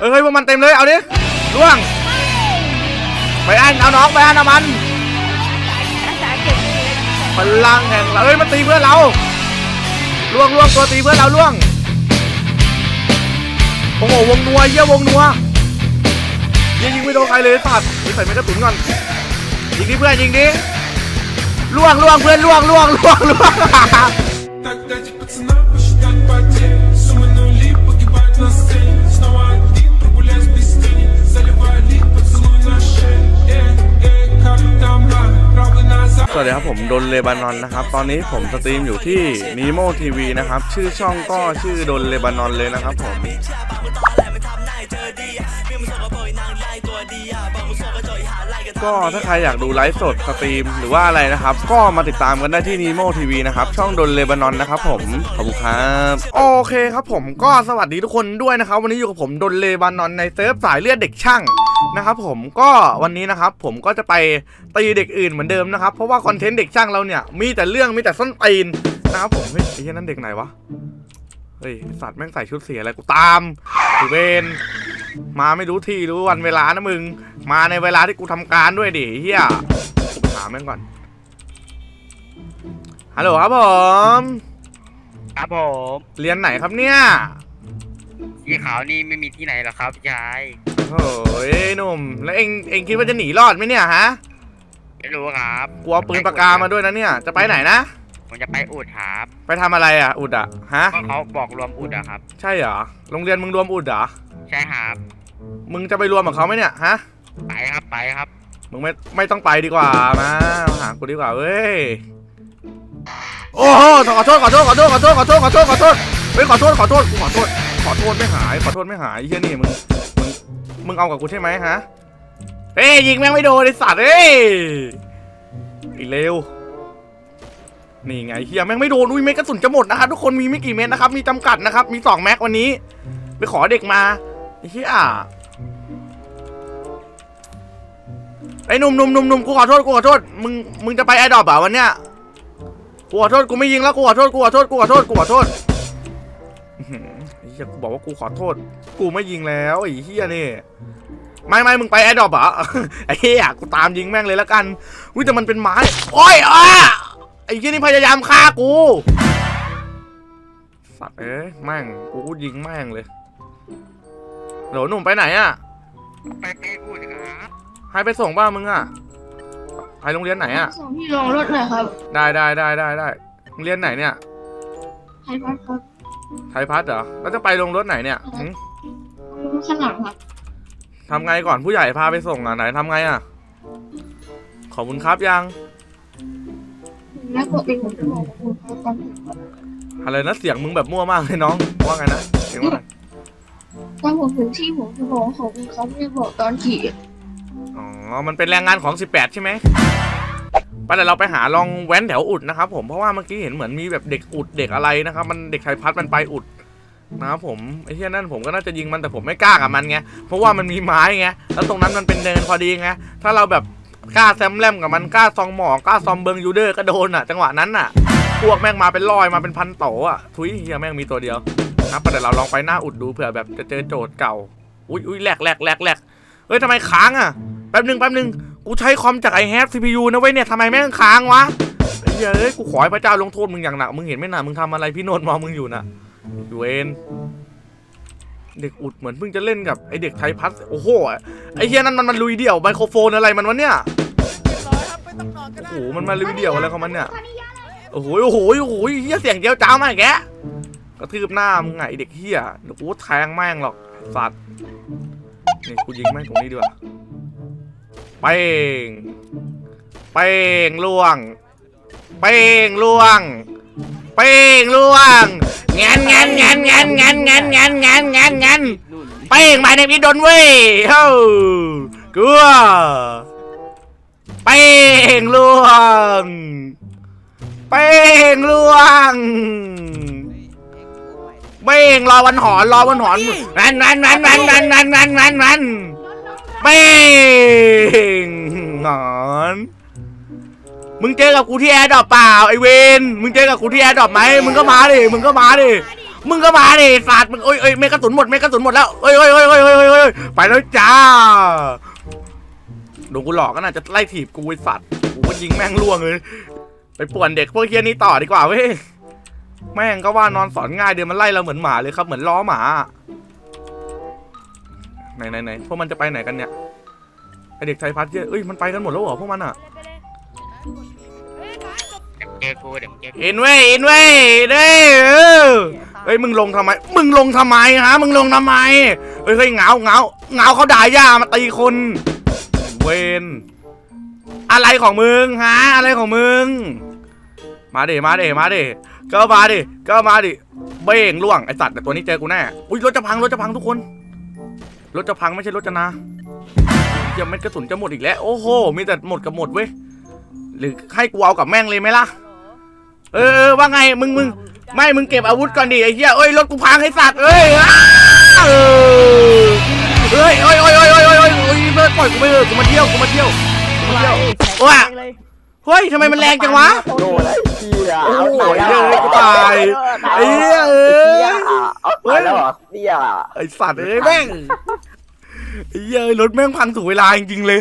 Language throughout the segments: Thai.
เฮ้ยเฮ้ยพวกมันเต็มเลยเอาดิล่วงไปอันเอาน้องไปอันเอามัน รักษาเก็บไว้เลยนะ พลังแห่งเราเฮ้ยมันตีเพื่อนเราล่วงล่วงตัวตีเพื่อนเราล่วงโอ้โหวงนัวเยี่ยวงนัวยิงยิงไม่โดนใครเลยสัตว์นี่ใส่ไม่กระสุนก่อนยิงดิเพื่อนยิงดิล่วงล่วงเพื่อนล่วงล่วงล่วงล่วง Так дайте пацанам посчитать потери Суммы нули погибать на сцене Снова สวัสดีครับผมดนเลบานอนนะครับ ตอนนี้ผมสตรีมอยู่ที่ Nemo TV นะครับ ชื่อช่องก็ชื่อดนเลบานอนเลยนะครับผมก็ถ้าใครอยากดูไลฟ์สดสตรีมหรือว่าอะไรนะครับ ก็มาติดตามกันได้ที่ Nemo TV นะครับ ช่องดนเลบานอนนะครับผม ขอบคุณครับ โอเคครับผมก็สวัสดีทุกคนด้วยนะครับ วันนี้อยู่กับผมดนเลบานอนในเซิร์ฟสายเลือดเด็กช่าง นะครับผมก็วันนี้นะครับผมก็จะไปตีเด็กอื่นเหมือนเดิมนะครับเพราะว่าคอนเทนต์เด็กช่างเราเนี่ยมีแต่เรื่องมีแต่ส้นตีนนะครับผมเฮ้ยไอ้เหี้ยนั่นเด็กไหนวะเฮ้ยไอ้สัตว์แม่งใส่ชุดเสียอะไรกูตามกูเวนมาไม่รู้ที่รู้วันเวลานะมึง มาในเวลาที่กูทำการด้วยดิเฮียกูไปหาแม่งก่อนฮัลโหลครับผมครับผมเรียนไหนครับเนี่ยสีขาวนี่ไม่มีที่ไหนหรอกครับยาย โอ้ยหนุ่ม แล้วเองเองคิดว่าจะหนีรอดไหมเนี่ยฮะไม่รู้ครับกลัวปืนปากกามาด้วยนะเนี่ย จะไปไหนนะ ผมจะไปอุดครับไปทำอะไรอะ อุดอะฮะ ก็เขาบอกรวมอุดอะครับ ใช่เหรอ โรงเรียนมึงรวมอุดเหรอ ใช่ครับมึงจะไปรวมกับเขาไหมเนี่ยฮะ ไปครับไปครับ มึงไม่ไม่ต้องไปดีกว่ามามาหากูดีกว่าเว้ย โอ้โหขอโทษขอโทษขอโทษขอโทษขอโทษขอโทษขอโทษเฮ้ยขอโทษขอโทษกูขอโทษขอโทษไม่หายขอโทษไม่หายไอ้เฮียนี่มึง มึงเอากับกูใช่ไหมฮะ เฮ้ยยิงแม่งไม่โดนไอสัตว์เอ้ยไอ้เลวนี่ไงเฮียแม่งไม่โดนอุ้ยเม็ดกระสุนจะหมดนะครับทุกคนมีไม่กี่เม็ดนะครับ มีจำกัดนะครับ มีสองแม็กวันนี้ ไปขอเด็กมาไอ้เฮียไอ้หนุ่มหนุ่มหนุ่มหนุ่มกูขอโทษกูขอโทษมึงมึงจะไปไอดอปอะวันเนี้ยกูขอโทษกูไม่ยิงแล้วกูขอโทษกูขอโทษกูขอโทษกูขอโทษ เฮียกูบอกว่ากูขอโทษ กูไม่ยิงแล้วไอ้เฮียนี่ไม่ไม่มึงไปไอดอปอะไอ้เฮียกูตามยิงแม่งเลยแล้วกันอุ้ยแต่มันเป็นไม้โอ้ยอะไอ้เฮียนี่พยายามฆ่ากูสัตว์เอ้ยแม่งกูก็ยิงแม่งเลยโหลหนุ่มไปไหนอะไปไปอุดครับให้ไปส่งบ้านมึงอะไปโรงเรียนไหนอะส่งที่ลงรถหน่อยครับ ได้ได้ได้ได้ได้โรงเรียนไหนเนี่ยไทยพัฒน์ครับ ไทยพัฒน์เหรอแล้วจะไปลงรถไหนเนี่ยหึรถขนาดครับทำไงก่อนผู้ใหญ่พาไปส่งอะไหนทำไงอะขอบคุณครับยัง แล้วปกติผมจะบอกว่าคุณเขาตอนถึงครับอะไรนะเสียงมึงแบบมั่วมากเลยน้อง ว่าไงนะเสียงว่าไงตอนผมถึงที่ผมจะบอกว่าขอบคุณเขาไม่ได้บอกตอนขี่อ๋อ มันเป็นแรงงานของ 18 ใช่ไหมไป เดี๋ยวเราไปหาลองแว้นแถวอุดนะครับผมเพราะว่าเมื่อกี้เห็นเหมือนมีแบบเด็กอุดเด็กอะไรนะครับ มันเด็กไทยพัฒน์มันไปอุดนะครับผมไอ้ที่นั่นผมก็น่าจะยิงมันแต่ผมไม่กล้ากับมันไงเพราะว่ามันมีไม้ไงแล้วตรงนั้นมันเป็นเนินพอดีไงถ้าเราแบบกล้าแซมแลมกับมันกล้าซองหมอกล้าซอมเบิงยูเดอร์ก็โดนอะ จังหวะนั้นอะ พวกแม่งมาเป็นร้อยมาเป็นพันโตอะทุยเฮียแม่งมีตัวเดียวนะครับเดี๋ยวเราลองไปหน้าอุดดูเผื่อแบบจะเจอโจทย์เก่า อุ้ยอุ้ยแหลกแหลกแหลกแหลกเฮ้ยทำไมค้างอะแป๊บหนึ่งแป๊บหนึ่ง กูใช้คอมจากไอแฮปซีพียูนะเว้ยเนี่ยทำไมแม่งค้างวะไอ้เหี้ยกูขอให้พระเจ้าลงโทษมึงอย่างหนักมึงเห็นไหมน่ะมึงทำอะไรพี่โนนท์มองมึงอยู่นะเวนเด็กอุดเหมือนเพิ่งจะเล่นกับไอเด็กไทยพัฒน์โอ้โหไอเฮียนั่นมันมันลุยเดี่ยวไมโครโฟนอะไรมันวะเนี่ยโอ้โหมันมาลุยเดี่ยวอะไรของมันเนี่ยโอ้โหโอ้โหโอ้โหเฮียเสียงเจียวจ้ามากแกกระทืบหน้ามึงไงเด็กเฮียเดี๋ยวกูแทงแม่งหรอกสัตว์นี่กูยิงแม่งตรงนี้ดีกว่า เป้งเป้งล่วง เป้งล่วง เป้งล่วงงันงันงันงันงันงันงันงันงันงันเป้งมาในนี้โดนเว้ยเฮ้ากลัวเป้งล่วง เป้งล่วงเป้งรอวันหอนรอวันหอนมันมันมันมันมันมันมันมันมัน เป้งหอนมึงเจอกับกูที่แอร์ดรอปเปล่าไอเวนมึงเจอกับกูที่แอร์ดรอปไหมมึงก็มาดิมึงก็มาดิมึงก็มาดิสัตว์มึงโอ้ยเอ้ยเมกกระสุนหมดเมกกระสุนหมดแล้วเอ้ยเอ้ยเอ้ยเอ้ยเอ้ยเอ้ยไปแล้วจ้าโดนกูหลอกก็น่าจะไล่ถีบกูไอ้สัตว์กูก็ยิงแม่งล่วงเลย ไปป่วนเด็กพวกเฮียนี้ต่อดีกว่าเว้ยแม่งก็ว่านอนสอนง่ายเดี๋ยวมันไล่เราเหมือนหมาเลยครับเหมือนล้อหมา ไหนไหนไหนพวกมันจะไปไหนกันเนี่ยไอเด็กไทยพัฒน์เยอะเอ้ยมันไปกันหมดแล้วเหรอพวกมันอะเดี๋ยวเจอกูเดี๋ยวเจอกูอินเว้ยอินเว้ยเด้เออเฮ้ยมึงลงทำไม มึงลงทำไมฮะมึงลงทำไมเฮ้ยเฮ้ยเหงาเหงาเหงาเขาด่าย่ามาตีคนเวนอะไรของมึงฮะอะไรของมึง มาดิมาดิมาดิก็มาดิก็มาดิเบ้งล่วงไอสัตว์แต่ตัวนี้เจอกูแน่อุ้ยรถจะพังรถจะพังทุกคน รถจะพังไม่ใช่รถจะนาเจะเม็ดกระสุนจะหมดอีกแล้ว โอ้โห มีแต่หมดกับหมดเว้ย หรือให้กูเอากับแม่งเลยไหมล่ะ เออว่าไงมึงมึงไม่มึงเก็บอาวุธก่อนดิไอ้เหี้ยเอ้ยรถกูพังไอ้สัตว์เอ้ยเอ้ยเอ้ยเอ้ยเอ้ยเอ้ยเอ้ยเอ้ยปล่อยกูไปเถอะกูมาเที่ยวกูมาเที่ยวกูมาเที่ยวว้า เฮ้ยทำไมมันแรงจังวะ โดนไอ้เหี้ยโอ้โหเอาเหี้ยกูตายไอ้เหี้ยเอ้ยเอาตายแล้วเหรอเนี่ยไอ้สัตว์เอ้ยแม่งไอ้เหี้ยรถแม่งพังถูกเวลาจริงๆเลย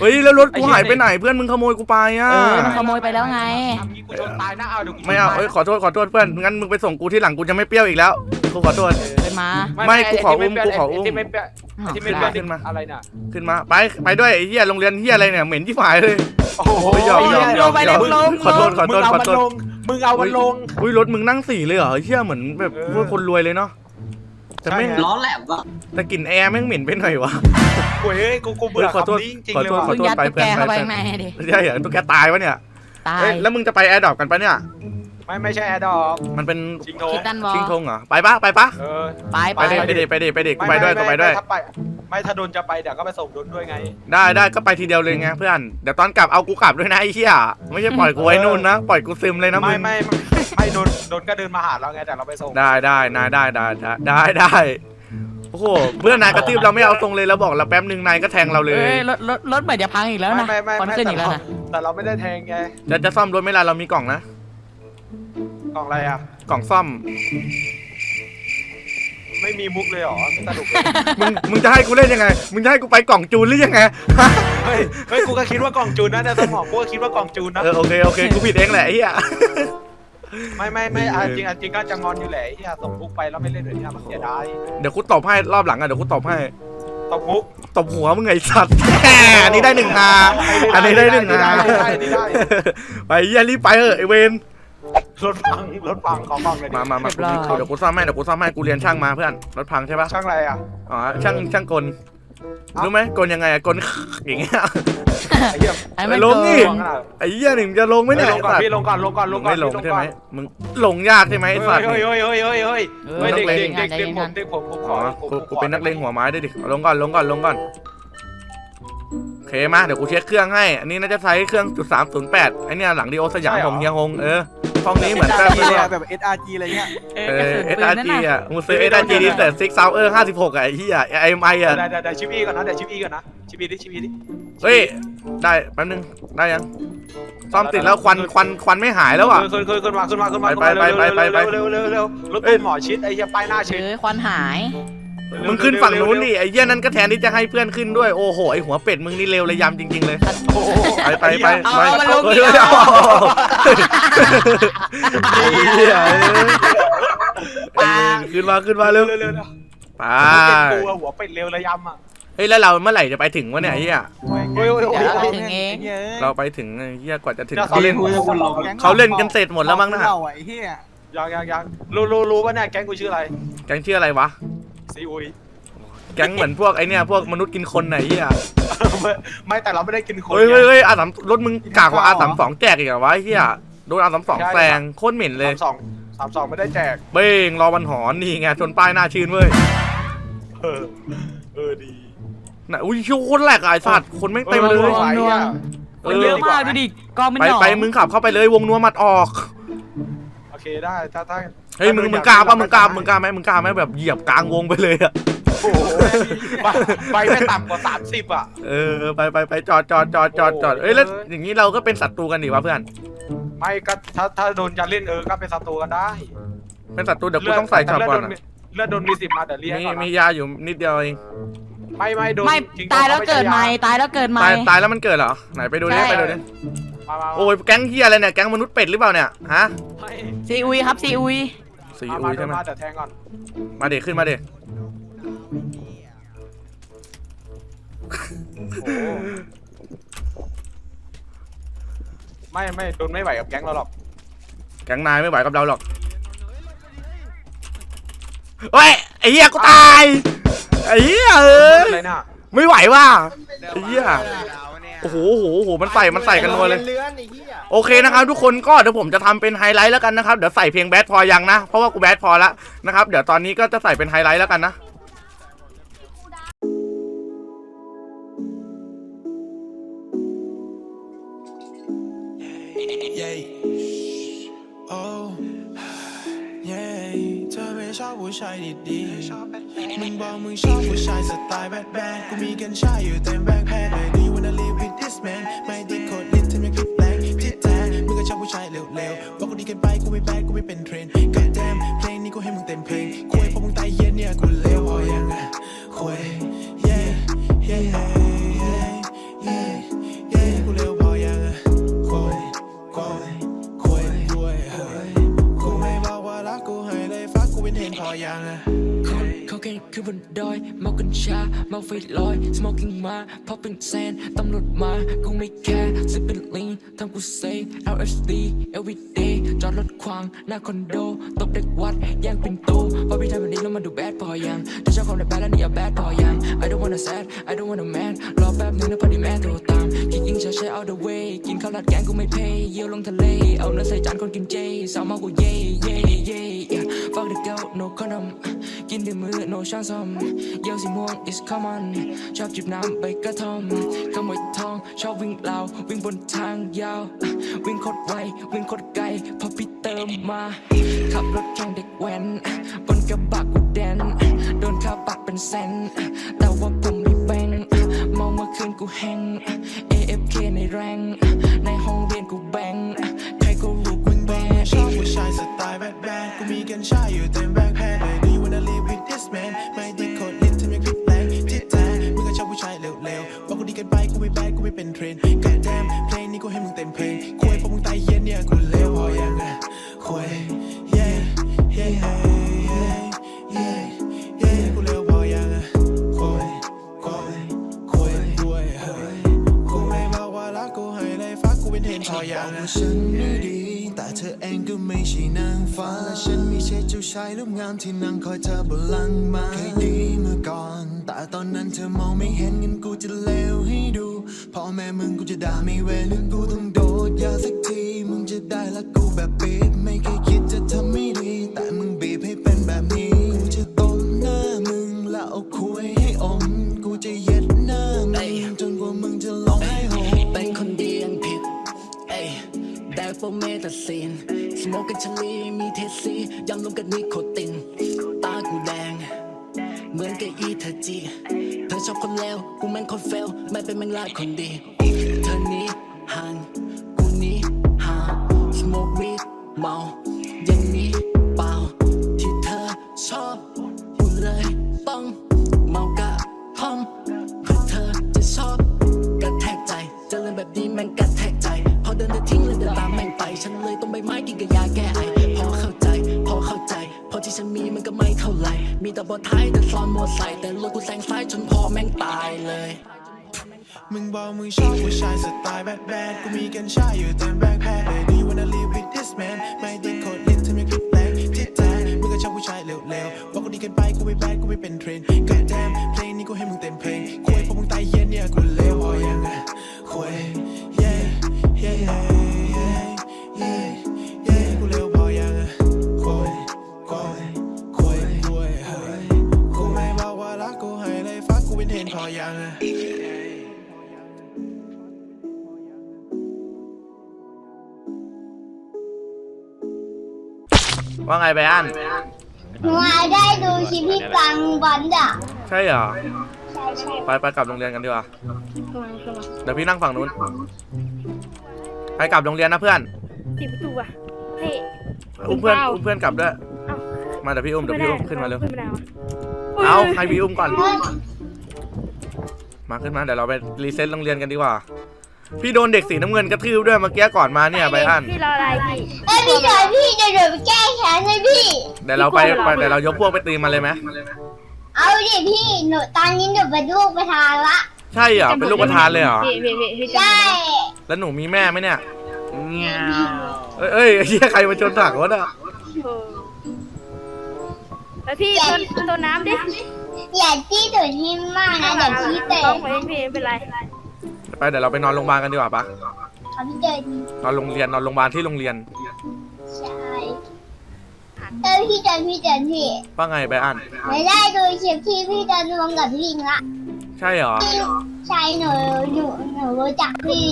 เฮ้ยแล้วรถกูหายไปไหนเพื่อนมึงขโมยกูไปอะเออมันขโมยไปแล้วไง ทำงี้กูชนตายนะเอาเดี๋ยวกูไม่เอาเอ้ยขอโทษขอโทษเพื่อนงั้นมึงไปส่งกูที่หลังกูจะไม่เปรี้ยวอีกแล้วกูขอโทษ ไปมา ไม่กูขออุ้มกูขออุ้ม ที่ไม่เปียกที่ไม่เปียกขึ้นมาอะไรน่ะขึ้นมาไปไปด้วยไอ้เหี้ยโรงเรียนเหี้ยอะไรเนี่ยเหม็นที่ฝ่ายเลย โอ้โหโอ้ยยอมยอมยอมลงไปยเลอยมลงขอโทษขอโทษมึงเอาขอมันโทษลงมึงเอามันลงอุ้ยรถมึงนั่งสี่เลยเหรอเหี้ยเหมือนแบบเออพวกคนรวยเลยเนาะ แต่แม่งใช่ไงล้อแหลมก็แต่กลิ่นแอร์แม่งเหม็นไปหน่อยวะโอ้ยเฮ้ยกูกูเบื่อเฮ้ยขอโทษคำนี้จริงขอๆเลยโทษว่ะขอมึงยัดตุ๊กแกเข้าไปข้างในดิใช่เหรอตุ๊กแกตายวะเนี่ยตายเอ้ยแล้วมึงจะไปแอร์ดรอปกันปะเนี่ย ไม่ไม่ใช่แอร์ดอกมันเป็นชิงโทคิดดันวอลชิงธงเหรอไปปะไปปะเออ ไปไปไปเด็ไปเด็ไปเด็ไปเด็กูไปด้วยกูไปด้วย ถ้าไป ไม่ถ้าโดนจะไปเดี๋ยวก็ไปส่งโดนด้วยไง ได้ได้ก็ไปทีเดียวเลยไงเพื่อนเดี๋ยวตอนกลับเอากูกลับด้วยนะไอ้เหี้ยไม่ใช่ปล่อยกูไว้นู่นนะปล่อยกูซึมเลยนะมึไม่งไม่ไม่ไม่โดนโดนก็เดินมาหาเราไงแต่เราไปส่งได้ได้นายได้ได้ได้ได้ได้โอ้โหเพื่อนนายกระตืบเราไม่เอาตรงเลยเราบอกเราแป๊บหนึ่งนายก็แทงเราเลเอ้ยยรถรถรถเหมือนจะพังอีกแล้วนะไม่ไม่ควันไม่ขึ้นแต่อีกแล้วเรานะแต่เราไม่ได้แทงไงจะจะซ่อมรถไหม่ล่ะเรามีกล่องนะก ล่องอะไรอะ กล่องซ่อม ไม่มีมุกเลยเหรอ ไม่สนุกเลยมึง มึงจะให้กูเล่นยังไง มึงจะให้กูไปกล่องจูนหรือยังไง เฮ้ยเฮ้ย กูก็คิดว่ากล่องจูนนะในสมองกูก็คิดว่ากล่องจูนนะ เออโอเคโอเคกูผิดเองแหละไอ้เหี้ย ไม่ไม่ไม่อะจริงอะจริงก็จะงอนอยู่แหละไอ้เหี้ยส่งมุกไปแล้วไม่เล่นเลยเนี่ยมันเสียดายเดี๋ยวกูตบให้รอบหลังอะเดี๋ยวกูตบให้ ตบมุก ตบหัวมึงไงสัตว์ อันนี้ได้หนึ่งฮาอันนี้ได้หนึ่งฮาได้ได้ได้ ไปเหี้ยรีบไปเถอะไอเวน รถพังรถพังขอฟังเลยดิมามามากูเดี๋ยวกูซ่อมให้เดี๋ยวกูซ่อมให้กูเรียนช่างมาเพื่อนรถพังใช่ปะช่างอะไรอะอ๋อช่างช่างกลรู้ไหมกลยังไงอะกลอย่างเงี้ย ไอ้เหี้ยไอ้มันลงนี่โกลงขนาดไอ้เหี้ยหนึ่งจะลงไหมไม่เนี่ยลงก่อนพี่ลงก่อนลงก่อนลลงงก่อนไม่ลงพี่ใช่ไหมก่อนมึงลงยากใช่ไหมไอ้สัตว์ เฮ้ยเฮ้ยเฮ้ยเฮ้ยเฮ้ยเออเฮ้ยเด็กนักเลเด็งกเด็กเด็กผมเด็กผมผมขอ๋ออผมกูผมกูขอเป็นนักเลงหัวไม้ด้วยดิเอาลงก่อนลงก่อนลงก่อนโอเคมาเดี๋ยวกูเช็คเครื่องให้ อันนี้น่าจะใช้เครื่องจุดสามศูนย์แปดไอเนี่ยหลังดีโอสยามผมเฮียฮงเออ ห้องนี้เหมือนแบบแบบ SRG อะไรเงี้ยเอเออกระอสุนเอสปือานร์นั่นจีน่ะอะมึงซื้อเอสอาร์จีดีแต่ซิกซาวเออร์ห้าสิบหกอะไอ้เหี้ยไอเอ็มไออะได้ได้ได้ชิปอีก่อนนะเดี๋ยวชิปอีก่อนนะชิปอีดิชิปอีดิเฮ้ยได้แป๊บนึงได้ยังซ่อมติดแล้วควันควันควันไม่หายแล้วอะขึ้นขึ้นขึ้นมาขึ้นมาขึ้นมาไปไปไปไปไปเร็วเร็วเร็วเร็วรถเอ้ยตู้หมอชิดไอ้เหี้ยป้ายหน้าชิดเออควันหาย มึงขึ้นฝั่งนู้นดิไอ้เหี้ยนั่นก็แทนที่จะให้เพื่อนขึ้นด้วยโอ้โหไอ้หัวเป็ดมึงนี่เลวระยำจริง ๆ เลยโอ้โหไปไปไปเอาไปเอามันลงเฮ้ยดิ เฮ้ยเอาไอ้เหี้ยเอ้ยขึ้นมาขึ้นมาเร็วเร็วเร็วเร็วไปเป็นกูอะหัวเป็ดเร็วระยำอะเฮ้ยแล้วเราเมื่อไหร่จะไปถึงวะเนี่ยไอ้เหี้ยโอ้ยโอ้ยโอ้ยเดี๋ยวเราไปถึงเองเราไปถึงไอ้เหี้ยกว่าจะถึงเดี๋ยวเขาเล่นคุยกับคุณลงเขาเล่นกันเสร็จหมดแล้วมั้งนะเราไอ้เหี้ยยังยังยังรู้รู้รู้ว่าเนี่ยแก๊งกูชื่ออะไร แก๊งชื่ออะไรวะ ซีอุยแก๊งเหมือนพวกไอเนี่ยพวกมนุษย์กินคนไหนเหี้ยไม่ไม่แต่เราไม่ได้กินคนเฮ้ยไงเฮ้ยเฮ้ยอาสามรถมึงกากกว่าอาสามสองแจกอีกเหรอวะไอ้เหี้ยโดนอาสามสองแซงโคตรเหม็นเลยสามสองสามสองไม่ได้แจก เบ้งรอวันหอนนี่ไงชนป้ายหน้าชื่นเว้ยเออ เออดีน่ะอุ้ยโคตรแหลกอะไอ้สัตว์คนแม่งเต็มเลยออไหวอะเอมันอเยอะมากดูดิกองเป็นไปหนองไปมึงขับเข้าไปเลยวงนัวหมัดออก โอเคได้ ถ้าถ้า เฮ้ยมึงมึงกล้าปะมึงกล้ามึงกล้าไหมมึงกล้าไหมแบบเหยียบกลางวงไปเลยอะโอ้โหไปไม่ต่ำกว่าสามสิบอะเออไปไปไปจอดจอดจอดจอดจอดเอ้ยแล้วอย่างนี้เราก็เป็นศัตรูกันดิวะเพื่อนไม่ก็ถ้าถ้าโดนจะเล่นเออก็เป็นศัตรูกันได้เป็นศัตรูเดี๋ยวกูต้องใส่ช็อปก่อนอะเลือดโดนมีสิบมาแต่เรียกมีก่อนนะมียาอยู่นิดเดียวเองไม่ไม่โดนไม่จริงตายแล้วเกิดใหม่ตายแล้วเกิดใหม่ ตายตายแล้วมันเกิดเหรอไหนไปดูดิใช่ ไปดูดิมามาโอ้ยแก๊งเฮียอะไรเนี่ยแก๊งมนุษย์เป็ดหรือเปล่าเนี่ยฮะไม่ซีอุยครับซีอุย สีมาอุมายใช่ไหมมาเดี๋ยวแทงก่อนมาเด็กขึ้นมาเด็กโอ้ไม่ไม่โดนไม่ไหวกับแก๊งเราหรอกแก๊งนายไม่ไหวกับเราหรอกเฮ้ยไอ้เหี้ยกูตายไอ้เหี้ยเอ้ยอะไรน่ะไม่ไหวว่ะ ไอ้เหี้ย โอ้โหโอ้โหโอ้โหมันใส่มันใส่กันนัวเลย เลื้อนไอ้เหี้ย โอเคนะครับทุกคนก็เดี๋ยวผมจะทำเป็นไฮไลท์แล้วกันนะครับเดี๋ยวใส่เพลงแบดพอยังนะ เพราะว่ากูแบดพอล้วนะครับเดี๋ยวตอนนี้ก็จะใส่เป็นไฮไลท์แล้วกันนะชอบผู้ชายดีๆมึงบอกมึงชอบผู้ชายสไตล์แบดแบดกูมีกัญชาอยู่เต็มแบกแพ ไฟลอย smoking มาพอเป็นแซนตำรวจมากูไม่แคร์ซิเป็นลิงทำกูเซ LSD everyday จอดรถขวางหน้าคอนโดตบเด็ก สาวมากูเย่เย่เย่ yeah fuck the girl no condom กินด้วยมือ no ช้อนส้อมเยี่ยวสีม่วง is common ชอบจิบน้ำใบกระท่อมขโมยทอง ชอบวิ่งราวิ่งบนทางยาว วิ่งโคตรไว วิ่งโคตรไกล พอพี่เติมมา ขับรถแข่งเด็กแว้น บนกระบะกูแดน โดนค่าปรับเป็นแสนแต่ว่าผมไม่แบ่งเมาเมื่อคืนกูแหง AFK ในแรง ในห้องเรียนกูแบ่ง ชอบผู้ชายสไตล์แบดแบดกูมีกัญชาอยู่เต็มแบกแพคเลย Do you wanna live with this man ไม่ได้โคตรลิ้นทำไมคลิกแรงที่แท้มึงก็ชอบผู้ชายเร็วๆบอกกูดีกันไปกูไม่แบดกูไม่เป็นเทรนด์ God damn เพลงนี้กูให้มึงเต็มเพลงคุยพอมึงตายเย็นเนี่ยกูเลวพอยังอะคุย Yeah Yeah Yeah Yeah Yeah กูเลวพอยังอะคุยคุยคุยคุยเฮ้ยกูไม่บอกว่ารักกูให้เลยฟักกูเป็นเทนพอยังอะฉันไม่ดี ไม่ใช่นางฟ้า และฉันไม่ใช่เจ้าชายรูปงามที่นั่งคอยเธอบนหลังมาเคยดีเมื่อก่อน แต่ตอนนั้นเธอมองไม่เห็นงั้นกูจะเลวให้ดูพ่อแม่มึงกูจะด่าไม่เว้นหรือกูต้องโดดยาสักทีมึงจะได้ละกูแบบปีบไม่เคยคิดจะทำไม่ดี แต่มึงบีบให้เป็นแบบนี้กูจะตบหน้ามึงแล้วเอาคุยให้อมกูจะเย็ดหน้ามึงจนกว่ามึงจะร้องไห้โฮเป็นคนดียังผิดเอ้ยแดกโฟเมตัดซีน สโมกกันชลีมีเทสซียำรวมกันนิโคติน ตากูแดง เหมือนกับอีเธอจี เธอชอบคนเลวกูแม่งคนเฟล ไม่เป็นแม่งลาดคนดี เธอนี้ห่าง อยังอะว่าไงไปอันมาได้ดูคลิปพี่ปังบอลจ้ะใช่เหรอ ใช่ใช่ไปไปกลับโรงเรียนกันดีกว่ากำลังกำลังเดี๋ยวพี่นั่งฝั่งนู้น ไปกลับโรงเรียนนะเพื่อนปิดประตูอะเฮ้ยอุ้มเพื่อนเปล่าอุ้มเพื่อนกลับด้วยเอ้ามาเดี๋ยวพี่อุ้มเดี๋ยวพี่อุ้มขึ้นมาเร็วขึ้นไม่ได้วะเอาให้พี่อุ้มก่อน มาขึ้นมาเดี๋ยวเราไปรีเซ็ตโรงเรียนกันดีกว่า พี่โดนเด็กสีน้ำเงินกระทืบด้วยเมื่อกี้ก่อนมาเนี่ยไบอันพี่รออะไรพี่เอ้ยพี่จอยพี่จะเดินไปแก้แค้นเลยพี่ เดี๋ยวเราไปไปเดี๋ยวเรายกพวกไปตีมันเลยไหมเอาดิพี่หนูตอนนี้หนูเป็นลูกประธานละ ใช่เหรอเป็นลูกประธานเลยเหรอพี่พี่พี่พี่ใช่แล้วหนูมีแม่ไหมเนี่ยเอ้ยเอ้ยเฮียใครมาชนถังวะน่ะโอ้แล้วพี่ต้นต้นน้ำดิ อย่าจี้ตูดที่มากนะเดี๋ยวพี่เตะต้องไปพี่ไม่เป็นไรไปเดี๋ยวเราไปนอนโรงพยาบาลกันดีกว่าปะเขาพี่เดินนอนโรงเรียนนอนโรงพยาบาลที่โรงเรียนใช่เออพี่เดินพี่เดินพี่ ว่าไงไบอันไม่ได้ดูคลิปที่พี่เดินรวมกับพี่ลิงละใช่เหรอพี่ใช่หนูหนูหนูรู้จักพี่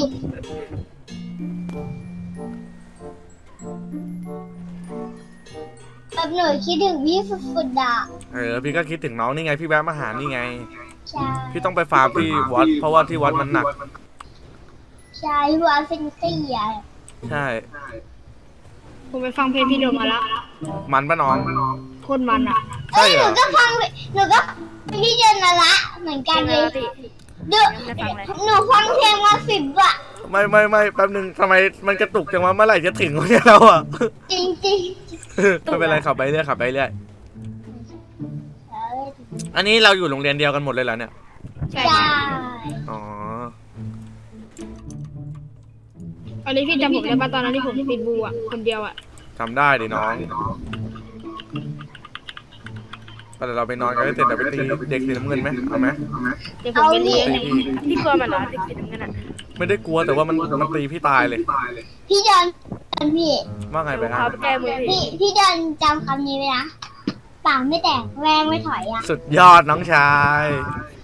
แบบหนูคิดถึงพี่สุดๆอะเออพี่ก็คิดถึงน้องนี่ไงพี่แวะมาหานี่ไง ใช่พี่ต้องไปฟาร์มที่วัด เพราะว่าที่วัดมันหนัก ใช่หัวฟินซี่อะใช่ ผมไปฟังเพลงพี่โดมมาละมันปะน้อง โคตรมันอะเอ้ยใช่เหหรนูอก็ฟังหนูก็พี่เดินมาละเหมือนกันเลยพี่ดูยังไม่ได้ฟังเลยหนูฟังเพลงมาสิบอะไม่ไม่ไม่แป๊บนึงทำไมมันกระตุกจังวะเมื่อไหร่จะถึงวะเนี่ยเราอะจริงจริง ไม่เป็นไรขับไปเรื่อยขับไปเรื่อยๆเอออันนี้เราอยู่โรงเรียนเดียวกันหมดเลยเหรอเนี่ย ใช่ใช่อ๋ออันนี้พี่จำผมได้ป่ะตอนนั้นที่ผมติดบูอะคนเดียวอะจำได้ดิน้องไปเดี๋ยวเราไปนอนกันให้เสร็จเดี๋ยวไปตีเด็กสีน้ำเงินไหมเอาไหมเดี๋ยวผมไปเลี้ยงตีพี่พี่กลัวมันเหรอติดติดเงินอะ ไม่ได้กลัวแต่ว่ามันมันตีพี่ตายเลย พี่เดินพี่ว่าไงไปฮะเขาไปแก้มือพี่พี่พี่เดินจำคำนี้ไว้นะปากไม่แตกแรงไม่ถอยอะสุดยอดน้องชาย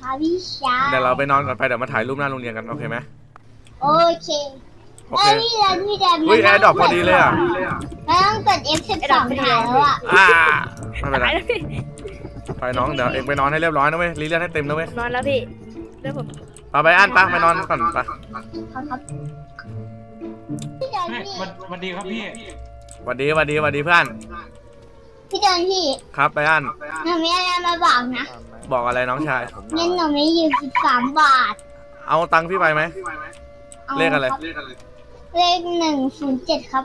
ค่ะพี่ชายเดี๋ยวเราไปนอนก่อนไปเดี๋ยวมาถ่ายรูปหน้าโรงเรียนกันโอเคไหมโอเคโอเอ้เค ยพี่เดินพี่เดินอุ้ยแอร์ดรอปพอดีเลยอะไม่ต้องกด F12 ถ่ายแล้วอะอ่าไม่เป็นไรหายแล้วพี่ไปน้องเดี๋ยวเองไปนอนให้เรียบร้อยนะเว้ยรีเลียนให้เต็มนะเว้ยนอนแล้วพี่ เดี๋ยวผมไปไปอ่านปะไปนอนก่อนไปครับครับพี่เดินพี่วันดีครับพี่หวัดดีหวัดดีหวัดดีเพื่อน พี่เดินพี่ครับไปอ่านหนูมีอะไรมาบอกนะบอกอะไรน้องชาย เงินหนูมีอยู่13บาทเอาตังค์พี่ไปไหมาเลขอะไร คบเลขหนึ่งศูนย์เจ็ดครับ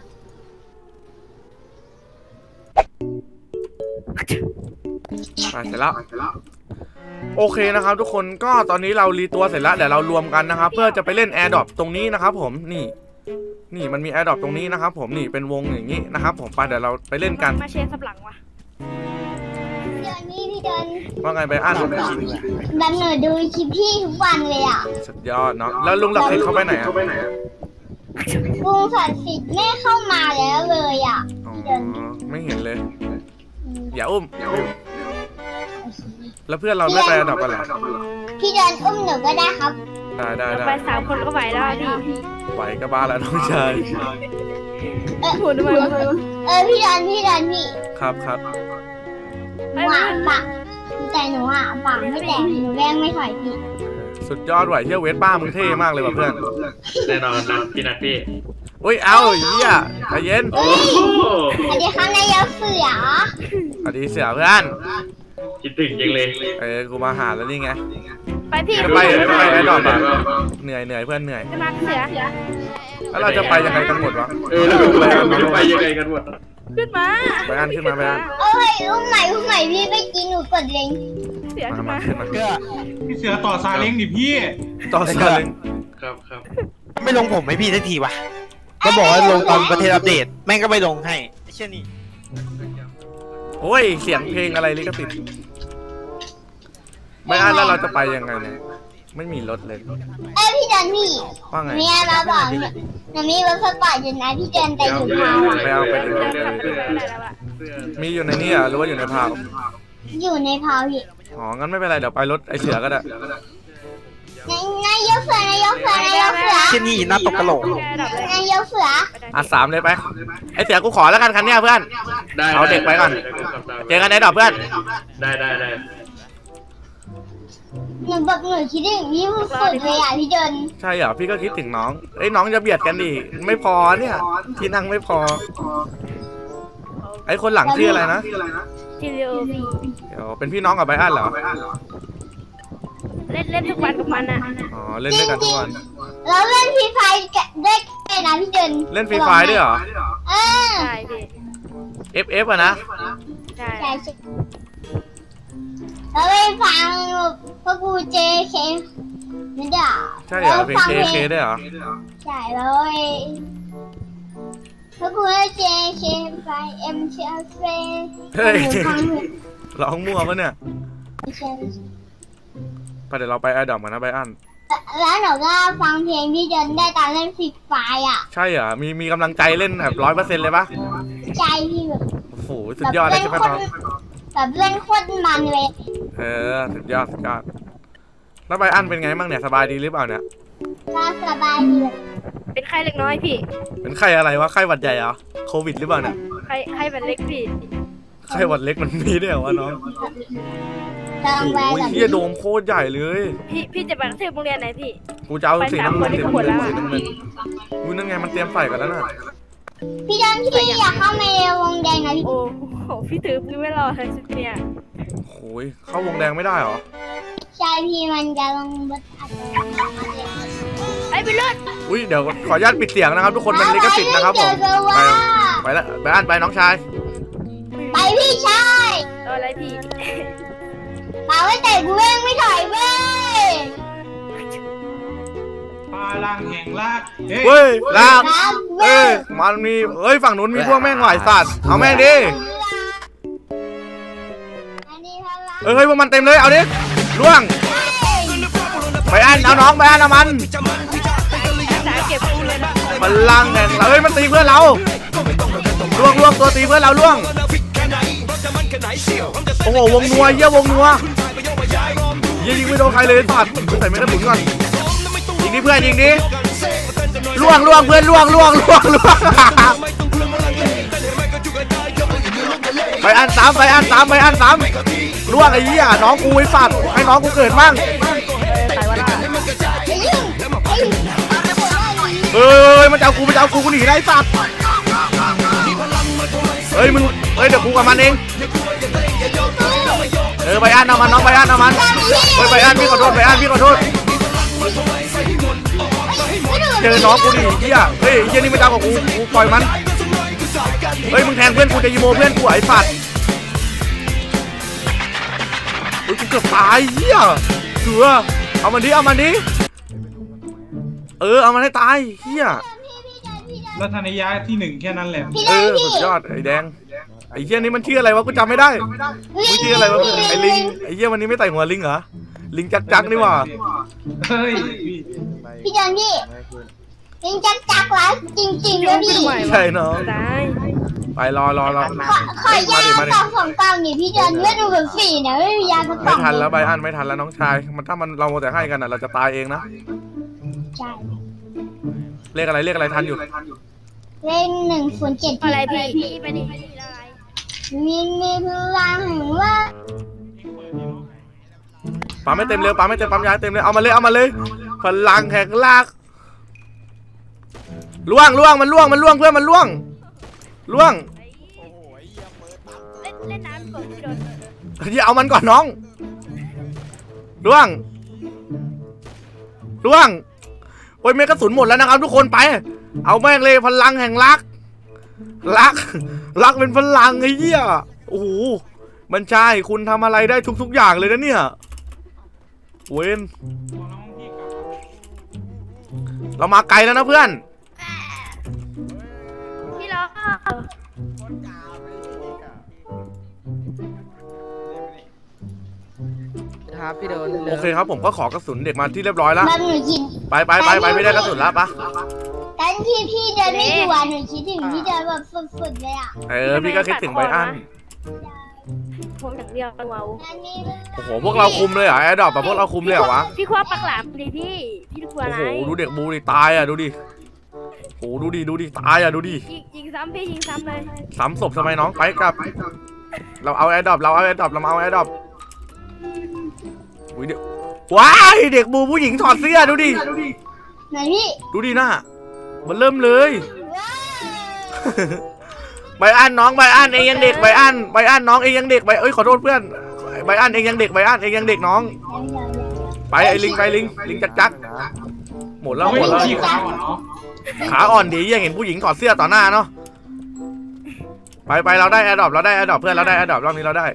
ไปเสร็จแล้ว โอเคนะครับทุกคนก็ตอนนี้เรารีตัวเสร็จแล้วเดี๋ยวเรารวมกันนะครับ เพื่อจะไปเล่น Air d r o p ตรงนี้นะครับผมนี่ นี่มันมี Air d r o p ตรงนี้นะครับผมนี่เป็นวงอย่างนี้นะครับผมไปเดี๋ยวเราไปเล่นกันมาเชนสับหลังว่ะพี่เดินนี่พี่เดินว่าไงไปอ่านแบบหนูดูคลิปพี่ทุกวันเลยอะสุดยอดเนาะแล้วลุงหลักสิทธิ์เขาไปไหนอะลุงสัตว์สิทธิ์ไม่เข้ามาแล้วเลยอะอ๋อพี่เดินไม่เห็นเลยอย่าอุ้ม แล้วเพื่อนเราไม่ไป Air d r o p กันเหรอพี่เดินอุ้มหนูก็ได้ครับ ได้ได้เราได้ไปสามคนก็ไหวแล้วอะพี่ไหวก็บ้าแล้วน้องชายพูดทำไมวะเออพี่เดินพี่เดินพี่ครับครับหนูอะปากแต่หนูอะปากไม่แตกหนูแรงไม่ถอยพี่สุดยอดไหวเที่ยวเวสป้ามึงเท่มากเลยว่ะเพื่อนแน่นอนนะพี่นัทพี่อุ้ยเอาเฮียใจเย็นเฮ้ยสวัสดีครับนายกเสือสวัสดีเสือเพื่อน คิดถึงจริงเลยเออกูมาหาแล้วนี่ไง ไปพี่จะไปจะไปไอ้ดอกอะ เหนื่อยเหนื่อยเพื่อนเหนื่อยจะมาเสือแล้วเราจะไปยังไงกันหมดวะเออแล้วไปไปยังไงกันหมดขึ้นมาไปอันขึ้นมาไปอันเอ้ยอุ้มใหม่อุ้มใหม่พี่ไปกินหนูกดเล็งเสือมาขึ้นมามาขึ้นมาพี่เสือต่อซาเล้งดิพี่ ต่อซาเล้งครับครับไม่ลงผมให้พี่ทันทีวะ ก็บอกว่าลงตอนประเทศอัปเดต แม่งก็ไม่ลงให้ไอ้เช่นนี้ โอ้ย เสียงเพลงอะไรลิขสิทธิ์ไม่อันแล้วเราจะไปยังไงเนี่ย ไม่มีรถเลย เอ้ยพี่เดินพี่ว่าไงมีอะไรมาบอกหนูหนูมีรถสปอร์ตอยู่นะพี่เดินแต่อยู่พาวอะไปเอาไปเดิเลยนขับไปด้วยอะไรแล้วอะมีอยู่ในนี้อะหรือว่าอยู่ในพาวอยู่ในพาวพี่อ๋อ งั้นไม่เป็นไร เดี๋ยวไปรถไอเสือก็ได้นายนายก เสือนายกเสือนายกเสือเช่นนี้หน้าตกกระโหลกนายกเสืออะสามเลยไปไอเสือกูขอแล้วกันคันเนี้ยเพื่อน ได้เอาเด็กไปก่อน เจอกันในดอกเพื่อน ได้ได้ได้หนูแบบหนูคิดถึงพี่สุดๆเลยอะพี่เดินใช่เหรอพี่ก็คิดถึงน้องเอ้ยน้องจะเบียดกันดิไม่พอเนี่ย ที่นั่งไม่พอ ไอคนหลังชื่ออะไรนะทีเดียวพี่เดี๋ยวเป็นพี่น้องกับไบอันเหรอ เล่นเล่นทุกวันกับมันอะอ๋อเล่นด้วยกันทุกวัน แล้วเล่นฟรีไฟได้ไงนะพี่เดินเล่นฟรีไฟด้วยเหรอ เออใช่พี่ FF อะนะ ใช่ใช่ใช่แล้วไปฟังพวกกูเจเคไม่ได้ใช่เหรอเพลง JK ด้วยเหรอ ใช่เลยพวกกูเจเคไฟเอ็มเชฟเฟเฮ้ยฟังร้องมั่วปะเนี่ย ไม่ใช่ ไม่ใช่ไปเดี๋ยวเราไปแอร์ดอมกันนะไบอัน แล้วหนูก็ฟังเพลงพี่เดินได้ตอนเล่นฟรีไฟอะ ใช่เหรอ มีมีกำลังใจเล่นแบบร้อยเปอร์เซ็นต์เลยปะใจพี่แบบโอ้โหสุดยอดเลยใช่ไหมน้องแบบเล่นโคตรมันเลย เออสุดยอดสุดยอด แล้วไบอันเป็นไงบ้างเนี่ยสบายดีหรือเปล่าเนี่ย ก็สบายดีเลยเป็นไข้เล็กน้อยพี่ เป็นไข้อะไรวะไข้หวัดใหญ่เหรอโควิดหรือเปล่าเนี่ยไข้ไข้แบบเล็กพี่ไข้หวัดเล็กมันมีด้วยเหรอวะน้อง กำลังแวโอ้ยแบบเฮียโดมโคตรใหญ่เลย พี่พี่จะไปกระทืบโรงเรียนไหนพี่ กูจะเอาสีน้ำเงินไปสีสามน้ำคนเงินนี่สีก็น้ำหมเงิดนแล้วอุ้ยนั่นไงมันเตรียมใส่กันแล้วน่ะพี่เดินพี่อยากเข้ามาในวงแดงนะพี่โอ้โหพี่ถือปืนไม่รอเลยชุดเนี่ยโอ้ยเข้าวงแดงไม่ได้เหรอใช่พี่มันจะลงบนอัดไอ้ไปเลือดอุ้ยเดี๋ยวขออนุญาตปิดเสียงนะครับ ทุกคนมันลิขสิทธิ์นะครับผมไปไปแล้วไปอันไปน้องชาย ไปพี่ชายเอาอะไรพี่ เปล่าไว้แต่กูเองไม่ถอยเว้ยพลังแห่งลากเฮ้ยลากครับเอ้เว้ยยมันมีเอ้ยฝั่งนู้นมีพวกแม่งหลายสัตว์เอาแม่งดิอันนี้พลังเอ้ยเฮ้ยพวกมันเต็มเลยเอาดิล่วงไปอันเอาน้องไปอันเอามันสายเก็บปืนพลังแห่งเฮ้ยมันตีเพื่อนเราล่วงล่วงตัวตีเพื่อนเราล่วง โอ้โหวงนัวเยี่ยวงนัวเยี่ยยิงไม่โดนใครเลยสัตว์ใส่ไม่ได้หมุนก่อนยิงดิเพื่อนยิงดิล่วงล่วงเพื่อนล่วงล่วงล่วงล่วงไปอันสามไปอันสามไปอันสามล่วงไอ้เหี้ยน้องกูไอ้สัตว์ให้น้องกูเกิดมั่งไอ้ยิ่งไอ้ยิ่งเฮ้ยมันจะเอากูมันจะเอากูกูหนีได้สัตว์เฮ้ยมึงเฮ้ยเดี๋ยวกูกับมันเอง เออไปอันเอามันน้องไปอันเอามันเฮ้ยไปอันพี่ขอโทษไปอันพี่ขอโทษเจอน้องกูดิเฮียเฮ้ยเฮียนี่ไม่เอากับกูกูปล่อยมันเฮ้ยมึงแทงเพื่อนกูจะยีโมเพื่อนกูไอ้สัตว์เฮ้ยกูเกือบตายเฮียเสือเอามันดิเอามันดิเออเอามันให้ตายเฮียรัฐนิยาที่หนึ่งแค่นั้นแหละพี่เอเดินอพี่สุดยอดไอ้แดง ไอ้เฮียนี่มันชื่ออะไรวะกูจำไม่ได้มึงชื่ออะไรวะไอ้ลิงไอ้เฮียวันนี้ไม่ใส่หัวลิงเหรอลิงจักจักนี่หว่าเฮ้ยพี่เดินพี่ยิงจักจักแล้วจริงๆเลยพี่ใช่น้องตายไปรอรอรอขอขอยามาดิมาดิสองสองกล่องนี่พี่เดินเลือดหนูเป็นสี่เนี่ยไม่มียาสักกล่ไม่องทันแล้วใบอันไม่ทันแล้วน้องชาย มันถ้ามันเราโมวแต่ให้กันอะเราจะตายเองนะใช่เลขอะไรเลขอะไรทันอยู่เลขหนึ่งศูนย์เจ็ดอะไรพี่พี่ไปดิอะไร มีมีพลังว่าปั๊มไม่เต็มเร็วปั๊มไม่เต็มปั๊มยาให้เต็มเลยเอามาเลยเอามาเลยพลังแห่งลากล่วงล่วงมันล่วงมันล่วงเพื่อนมันล่วงล่วงเล่นเล่นน้ำก่อนพี่โดนเดี๋ยวเอามันก่อนน้องล่วงล่วงโอ้ยเมกกระสุนหมดแล้วนะครับทุกคนไป เอาแม่งเลยพลังแห่งรัก รัก รักเป็นพลังไอ้เหี้ยโอ้โหมันใช่คุณทำอะไรได้ทุก ๆ อย่างเลยนะเนี่ย เวนเรามาไกลแล้วนะเพื่อน พี่ล้อครับพี่โดนโอเคครับผมก็ขอกระสุนเด็กมาที่เรียบร้อยแล้วแบบหนูคิดไปไปไปไปไม่ได้กระสุนแล้วปะ ตอนที่พี่เดินไม่อยู่อะหนูคิดถึงพี่เดินแบบสุดๆเลยอะเออพี่ก็คิดถึงไบอันผมอย่างเดียวเอาอันนี้โอ้โหพวกเราคุมเลยเหรอแอดดอปแบบพวกเราคุมเลยเหรอวะพี่คว้าปักหลามดิพี่ พี่กลัวโอ้อะไรโหดูเด็กบูดิตายอะดูดิโอ้โหดูดิดูดิตายอะดูดิยิงยิงซ้ำพี่ยิงซ้ำเลยสามศพทำไมน้องไปกลับ เราเอาแอดดอปเราเอาแอดดอปเรามาเอาแอดดอปอุ้ยเดี๋ยวว้ายเด็กบูผู้หญิงถอดเสื้อดูดิไหนพี่ดูดิหน้า มันเริ่มเลย ใบอันน้องใบอันเองยังเด็กใบอันใบอันน้องเองยังเด็กใบเอ้ยขอโทษเพื่อนใบอันเองยังเด็กใบอันเองยังเด็กน้อง ไปไอ้ลิงไปลิงลิงจักจักหมดแล้วหมดแล้วขี้ขาวอะเนาะขาอ่อนดียังเห็นผู้หญิงถอดเสื้อต่อหน้าเนาะไปไปเราได้แอร์ดรอปเราได้แอร์ดรอปเพื่อนเราได้แอร์ดรอปรอบนี้เราได้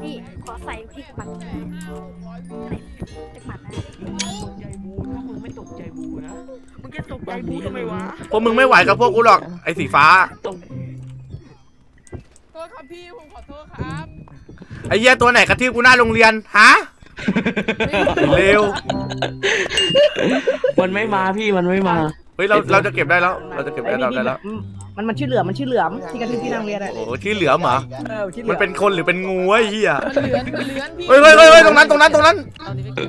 พี่ขอใส่พริกปัด จะตกใจบูทำไมวะพวกมึงไม่ไหวกับพวกกูหรอกไอ้สีฟ้า ตกโทษครับพี่ผมขอโทษครับไอ้เหี้ยตัวไหนกระทืบกูหน้าโรงเรียนฮะเร็วมันไม่มาพี่มันไม่มา เฮ้ยเราเราจะเก็บได้แล้ว เราจะเก็บแอร์ดรอปได้แล้วมันมันชื่อเหลือมมันชื่อเหลือมที่กระทืบที่นางเรียนอะโอ้โหที่เหลือมเหรอเออชื่อเหลืมันอมเป็นคนหรือเป็นงูวะไอ้เหี้ยมันเหลือนมันเหลือนพี่เฮ้ยเฮ้ยเฮ้ยเฮ้ยตรงนั้นตรงนั้นตรงนั้นเฮ้ย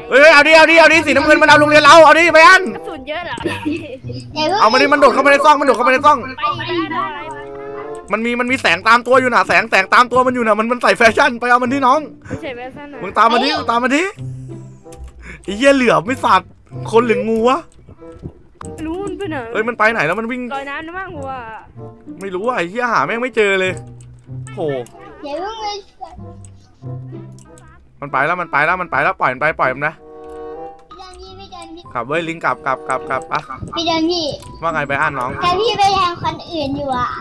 เฮ้ยเอาดิเอาดิเอาดิสีน้ำเงินมันเอาโรงเรียนเราเอาดิไปอันกระสุนเยอะเหรออย่าเพิ่งเอามาดิมันโดดเข้าไปในซ่องมันโดดเข้าไปในซ่อง ไปได้ได้มันมีมันมีแสงตามตัวอยู่นะแสงแสงตามตัวมันอยู่นะมันมันใส่แฟชั่นไปเอามันที่น้องไม่ใช่แม่สั้นนะมึงตามมาดิมึงตามมาดิไอ้เหี้ยเหลือมไม่สัตว์คนหรืองูวะรู้มันไปไหนเอ้ยมันไปไหนแล้วมันวิ่งลอยน้ำนะมั่งวัวไม่รู้อะไอ้เหี้ยหาแม่งไม่เจอเลยโหอย่าเพิ่งไป มันไปแล้วมันไปแล้วมันไปแล้วปล่อยมันไปปล่อยมันนะพี่เดินพี่พี่เดินพี่กลับเว้ยลิงกลับกลับกลับกลับอะพี่เดินพี่ว่าไงไปอ่านน้อง แต่พี่ไปแทงคนอื่นอยู่อะ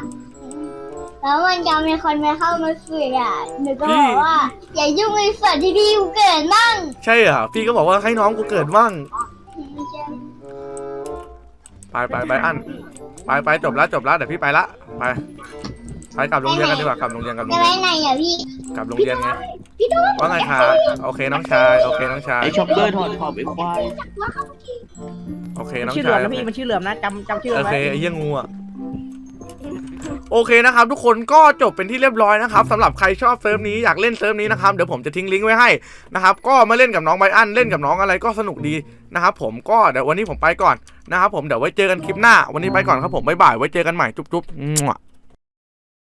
แล้วมันจะมีคนมาเข้ามาฝึกอะหนูก็บอกว่า อย่ายุ่งในส่วนที่พี่กูเกิดมั่งใช่เหรอพี่ก็บอกว่าให้น้องกูเกิดบ้างไปไปไปอันไปไปจบแล้วจบแล้วเดี๋ยวพี่ไปละไป ไปกลับโรงเรียนกันดีกว่ากลับโรงเรียนกลับโรจะงไปเรียนไหนอะพี่กลับโรงเรียนไงพี่ดูว่าไงคะโอเคน้องชายโอเคน้องชายไอช็อปเปอร์ถอดขอบไอควายโอเคมันน้องชื่อเหลือชามยนะพี่มันชื่อเหลือมนะจำจำชื่อโอไว้เคไอ้เหี้ยงูอะโอเคนะครับทุกคนก็จบเป็นที่เรียบร้อยนะครับสำหรับใครชอบเซิร์ฟนี้อยากเล่นเซิร์ฟนี้นะครับเดี๋ยวผมจะทิ้งลิงก์ไว้ให้นะครับก็มาเล่นกับน้องไบอันเล่นกับน้องอะไรก็สนุกดีนะครับผมก็เดี๋ยววันนี้ผมไปก่อนนะครับผมเดี๋ยวไว้เจอกันคลิปหน้า วันนี้ไปก่อนครับผมบ๊ายบายไว้เจอกันใหม่จุ๊บๆ